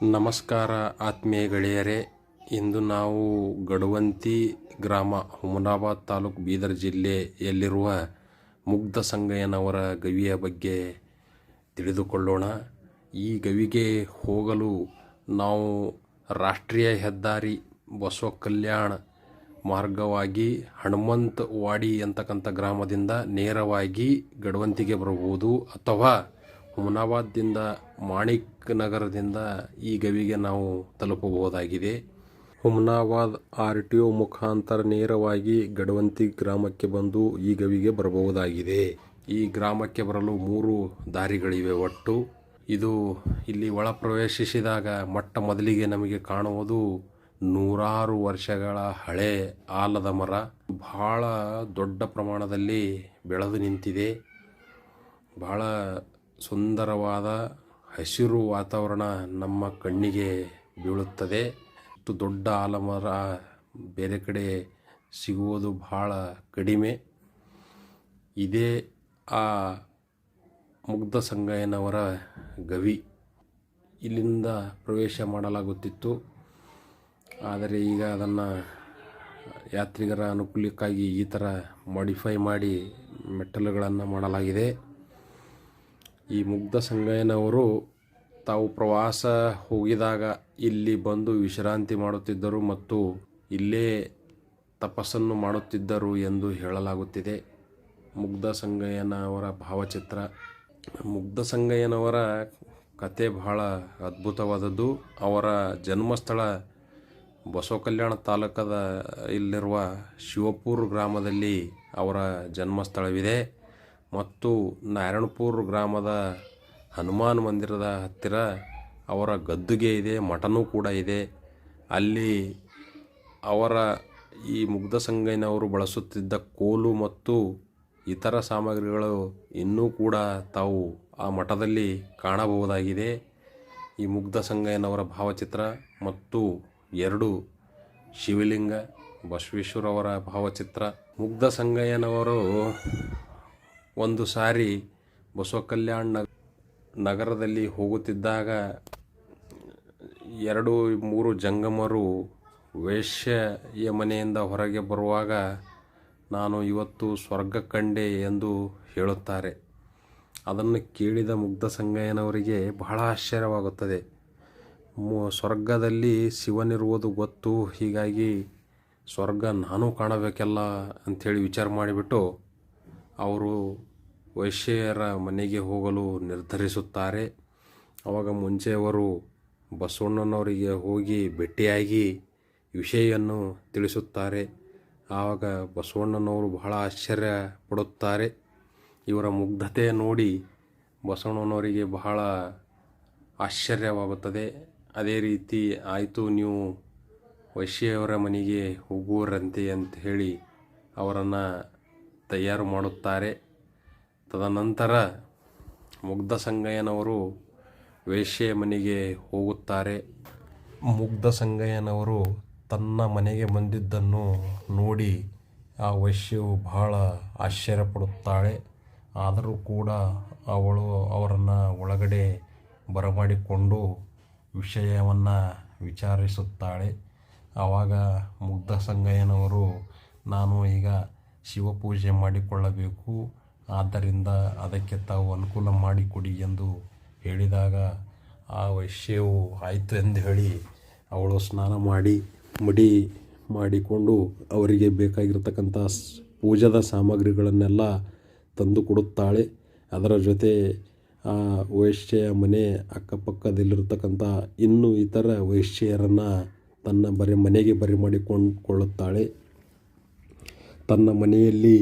ನಮಸ್ಕಾರ ಆತ್ಮೀಯ ಗೆಳೆಯರೇ, ಇಂದು ನಾವು ಗಡುವಂತಿ ಗ್ರಾಮ ಹುಮನಾಬಾದ್ ತಾಲೂಕು ಬೀದರ್ ಜಿಲ್ಲೆಯಲ್ಲಿರುವ ಮುಗ್ಧ ಸಂಗಯ್ಯನವರ ಗವಿಯ ಬಗ್ಗೆ ತಿಳಿದುಕೊಳ್ಳೋಣ. ಈ ಗವಿಗೆ ಹೋಗಲು ನಾವು ರಾಷ್ಟ್ರೀಯ ಹೆದ್ದಾರಿ ಬಸವ ಕಲ್ಯಾಣ ಮಾರ್ಗವಾಗಿ ಹನುಮಂತ್ ವಾಡಿ ಅಂತಕ್ಕಂಥ ಗ್ರಾಮದಿಂದ ನೇರವಾಗಿ ಗಡವಂತಿಗೆ ಬರಬಹುದು ಅಥವಾ ಹುಮನಾಬಾದ್ದಿಂದ ಮಾಣಿಕ್ ನಗರದಿಂದ ಈ ಗವಿಗೆ ನಾವು ತಲುಪಬಹುದಾಗಿದೆ. ಹುಮನಾಬಾದ್ ಆರ್ ಟಿ ಒ ಮುಖಾಂತರ ನೇರವಾಗಿ ಗಡವಂತಿ ಗ್ರಾಮಕ್ಕೆ ಬಂದು ಈ ಗವಿಗೆ ಬರಬಹುದಾಗಿದೆ. ಈ ಗ್ರಾಮಕ್ಕೆ ಬರಲು ಮೂರು ದಾರಿಗಳಿವೆ ಒಟ್ಟು. ಇದು ಇಲ್ಲಿ ಒಳ ಪ್ರವೇಶಿಸಿದಾಗ ಮೊಟ್ಟ ಮೊದಲಿಗೆ ನಮಗೆ ಕಾಣುವುದು ನೂರಾರು ವರ್ಷಗಳ ಹಳೆ ಆಲದ ಮರ. ಬಹಳ ದೊಡ್ಡ ಪ್ರಮಾಣದಲ್ಲಿ ಬೆಳೆದು ನಿಂತಿದೆ. ಬಹಳ ಸುಂದರವಾದ ಹಸಿರು ವಾತಾವರಣ ನಮ್ಮ ಕಣ್ಣಿಗೆ ಬೀಳುತ್ತದೆ. ಮತ್ತು ದೊಡ್ಡ ಆಲಮರ ಬೇರೆ ಕಡೆ ಸಿಗುವುದು ಬಹಳ ಕಡಿಮೆ. ಇದೇ ಆ ಮುಗ್ಧ ಸಂಗಯ್ಯನವರ ಗವಿ. ಇಲ್ಲಿಂದ ಪ್ರವೇಶ ಮಾಡಲಾಗುತ್ತಿತ್ತು. ಆದರೆ ಈಗ ಅದನ್ನು ಯಾತ್ರಿಗರ ಅನುಕೂಲಕ್ಕಾಗಿ ಈ ಥರ ಮಾಡಿಫೈ ಮಾಡಿ ಮೆಟ್ಟಲುಗಳನ್ನು ಮಾಡಲಾಗಿದೆ. ಈ ಮುಗ್ಧ ಸಂಗಯ್ಯನವರು ತಾವು ಪ್ರವಾಸ ಹೋಗಿದಾಗ ಇಲ್ಲಿ ಬಂದು ವಿಶ್ರಾಂತಿ ಮಾಡುತ್ತಿದ್ದರು ಮತ್ತು ಇಲ್ಲೇ ತಪಸ್ಸನ್ನು ಮಾಡುತ್ತಿದ್ದರು ಎಂದು ಹೇಳಲಾಗುತ್ತಿದೆ. ಮುಗ್ಧ ಸಂಗಯ್ಯನವರ ಭಾವಚಿತ್ರ. ಮುಗ್ಧ ಸಂಗಯ್ಯನವರ ಕತೆ ಬಹಳ ಅದ್ಭುತವಾದದ್ದು. ಅವರ ಜನ್ಮಸ್ಥಳ ಬಸವ ಕಲ್ಯಾಣ ತಾಲೂಕದ ಇಲ್ಲಿರುವ ಶಿವಪುರ ಗ್ರಾಮದಲ್ಲಿ ಅವರ ಜನ್ಮಸ್ಥಳವಿದೆ. ಮತ್ತು ನಾರಾಯಣಪುರ ಗ್ರಾಮದ ಹನುಮಾನ್ ಮಂದಿರದ ಹತ್ತಿರ ಅವರ ಗದ್ದುಗೆ ಇದೆ, ಮಠನೂ ಕೂಡ ಇದೆ. ಅಲ್ಲಿ ಅವರ ಈ ಮುಗ್ಧ ಸಂಗೈನವರು ಬಳಸುತ್ತಿದ್ದ ಕೋಲು ಮತ್ತು ಇತರ ಸಾಮಗ್ರಿಗಳು ಇನ್ನೂ ಕೂಡ ತಾವು ಆ ಮಠದಲ್ಲಿ ಕಾಣಬಹುದಾಗಿದೆ. ಈ ಮುಗ್ಧ ಸಂಗಯ್ಯನವರ ಭಾವಚಿತ್ರ ಮತ್ತು ಎರಡು ಶಿವಲಿಂಗ, ಬಸವೇಶ್ವರವರ ಭಾವಚಿತ್ರ. ಮುಗ್ಧ ಸಂಗಯ್ಯನವರು ಒಂದು ಸಾರಿ ಬಸವ ಕಲ್ಯಾಣ ನಗ, ನಗರದಲ್ಲಿ ಹೋಗುತ್ತಿದ್ದಾಗ ಎರಡು ಮೂರು ಜಂಗಮರು ವೇಶ್ಯೆಯ ಮನೆಯಿಂದ ಹೊರಗೆ ಬರುವಾಗ ನಾನು ಇವತ್ತು ಸ್ವರ್ಗ ಕಂಡೆ ಎಂದು ಹೇಳುತ್ತಾರೆ. ಅದನ್ನು ಕೇಳಿದ ಮುಗ್ಧ ಸಂಗಯ್ಯನವರಿಗೆ ಬಹಳ ಆಶ್ಚರ್ಯವಾಗುತ್ತದೆ. ಸ್ವರ್ಗದಲ್ಲಿ ಶಿವನಿರುವುದು ಗೊತ್ತು, ಹೀಗಾಗಿ ಸ್ವರ್ಗ ನಾನು ಕಾಣಬೇಕಲ್ಲ ಅಂಥೇಳಿ ವಿಚಾರ ಮಾಡಿಬಿಟ್ಟು ಅವರು ವೈಶ್ಯರ ಮನೆಗೆ ಹೋಗಲು ನಿರ್ಧರಿಸುತ್ತಾರೆ. ಆವಾಗ ಮುಂಚೆಯವರು ಬಸವಣ್ಣನವರಿಗೆ ಹೋಗಿ ಭೇಟಿಯಾಗಿ ವಿಷಯವನ್ನು ತಿಳಿಸುತ್ತಾರೆ. ಆವಾಗ ಬಸವಣ್ಣನವರು ಬಹಳ ಆಶ್ಚರ್ಯ ಪಡುತ್ತಾರೆ. ಇವರ ಮುಗ್ಧತೆ ನೋಡಿ ಬಸವಣ್ಣನವರಿಗೆ ಬಹಳ ಆಶ್ಚರ್ಯವಾಗುತ್ತದೆ. ಅದೇ ರೀತಿ, ಆಯಿತು, ನೀವು ವೈಶ್ಯವರ ಮನೆಗೆ ಹೋಗುವರಂತೆ ಅಂತ ಹೇಳಿ ಅವರನ್ನು ತಯಾರು ಮಾಡುತ್ತಾರೆ. ತದನಂತರ ಮುಗ್ಧ ಸಂಗಯ್ಯನವರು ವೇಶ್ಯೆಯ ಮನೆಗೆ ಹೋಗುತ್ತಾರೆ. ಮುಗ್ಧ ಸಂಗಯ್ಯನವರು ತನ್ನ ಮನೆಗೆ ಬಂದಿದ್ದನ್ನು ನೋಡಿ ಆ ವೈಶ್ಯವು ಬಹಳ ಆಶ್ಚರ್ಯಪಡುತ್ತಾಳೆ. ಆದರೂ ಕೂಡ ಅವಳು ಅವರನ್ನು ಒಳಗಡೆ ಬರಮಾಡಿಕೊಂಡು ವಿಷಯವನ್ನು ವಿಚಾರಿಸುತ್ತಾಳೆ. ಆವಾಗ ಮುಗ್ಧ ಸಂಗಯ್ಯನವರು ನಾನು ಈಗ ಶಿವಪೂಜೆ ಮಾಡಿಕೊಳ್ಳಬೇಕು. ಆದ್ದರಿಂದ ಅದಕ್ಕೆ ತಾವು ಅನುಕೂಲ ಮಾಡಿಕೊಡಿ ಎಂದು ಹೇಳಿದಾಗ, ಆ ವೈಶ್ಯವು ಆಯಿತು ಎಂದು ಹೇಳಿ ಅವಳು ಸ್ನಾನ ಮಾಡಿ, ಮಡಿ ಮಾಡಿಕೊಂಡು ಅವರಿಗೆ ಬೇಕಾಗಿರತಕ್ಕಂಥ ಪೂಜಾದ ಸಾಮಗ್ರಿಗಳನ್ನೆಲ್ಲ ತಂದು ಕೊಡುತ್ತಾಳೆ. ಅದರ ಜೊತೆ ಆ ವೈಶ್ಯೆಯ ಮನೆ ಅಕ್ಕಪಕ್ಕದಲ್ಲಿರತಕ್ಕಂಥ ಇನ್ನೂ ಇತರ ವೈಶ್ಯರನ್ನು ತನ್ನ ಬರೆ ಮನೆಗೆ ಬರೆ ಮಾಡಿಕೊಂಡ್ಕೊಳ್ಳುತ್ತಾಳೆ ತನ್ನ ಮನೆಯಲ್ಲಿ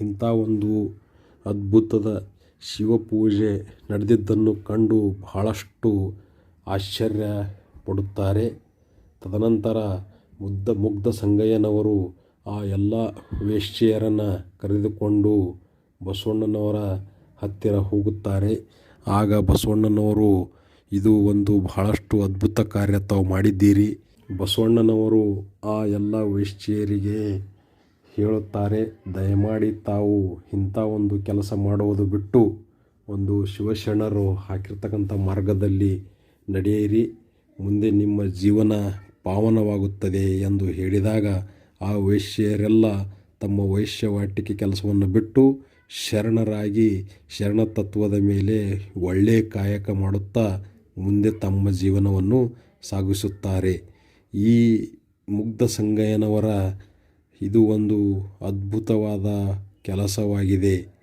ಇಂಥ ಒಂದು ಅದ್ಭುತದ ಶಿವಪೂಜೆ ನಡೆದಿದ್ದನ್ನು ಕಂಡು ಬಹಳಷ್ಟು ಆಶ್ಚರ್ಯ ಪಡುತ್ತಾರೆ. ತದನಂತರ ಮುಗ್ಧ ಮುಗ್ಧ ಸಂಗಯ್ಯನವರು ಆ ಎಲ್ಲ ವೇಶ್ಯೆಯರನ್ನು ಕರೆದುಕೊಂಡು ಬಸವಣ್ಣನವರ ಹತ್ತಿರ ಹೋಗುತ್ತಾರೆ. ಆಗ ಬಸವಣ್ಣನವರು, ಇದು ಒಂದು ಬಹಳಷ್ಟು ಅದ್ಭುತ ಕಾರ್ಯ ತಾವು ಮಾಡಿದ್ದೀರಿ. ಬಸವಣ್ಣನವರು ಆ ಎಲ್ಲ ವೇಶ್ಯೆಯರಿಗೆ ಹೇಳುತ್ತಾರೆ ದಯಮಾಡಿ ತಾವು ಇಂಥ ಒಂದು ಕೆಲಸ ಮಾಡುವುದು ಬಿಟ್ಟು ಒಂದು ಶಿವಶರಣರು ಹಾಕಿರ್ತಕ್ಕಂಥ ಮಾರ್ಗದಲ್ಲಿ ನಡೆಯಿರಿ. ಮುಂದೆ ನಿಮ್ಮ ಜೀವನ ಪಾವನವಾಗುತ್ತದೆ ಎಂದು ಹೇಳಿದಾಗ ಆ ವೈಶ್ಯರೆಲ್ಲ ತಮ್ಮ ವೈಶ್ಯವಾಟಿಕೆ ಕೆಲಸವನ್ನು ಬಿಟ್ಟು ಶರಣರಾಗಿ ಶರಣ ತತ್ವದ ಮೇಲೆ ಒಳ್ಳೆಯ ಕಾಯಕ ಮಾಡುತ್ತಾ ಮುಂದೆ ತಮ್ಮ ಜೀವನವನ್ನು ಸಾಗಿಸುತ್ತಾರೆ. ಈ ಮುಗ್ಧ ಸಂಗಯ್ಯನವರ ಇದು ಒಂದು ಅದ್ಭುತವಾದ ಕೆಲಸವಾಗಿದೆ.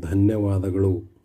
ಧನ್ಯವಾದಗಳು.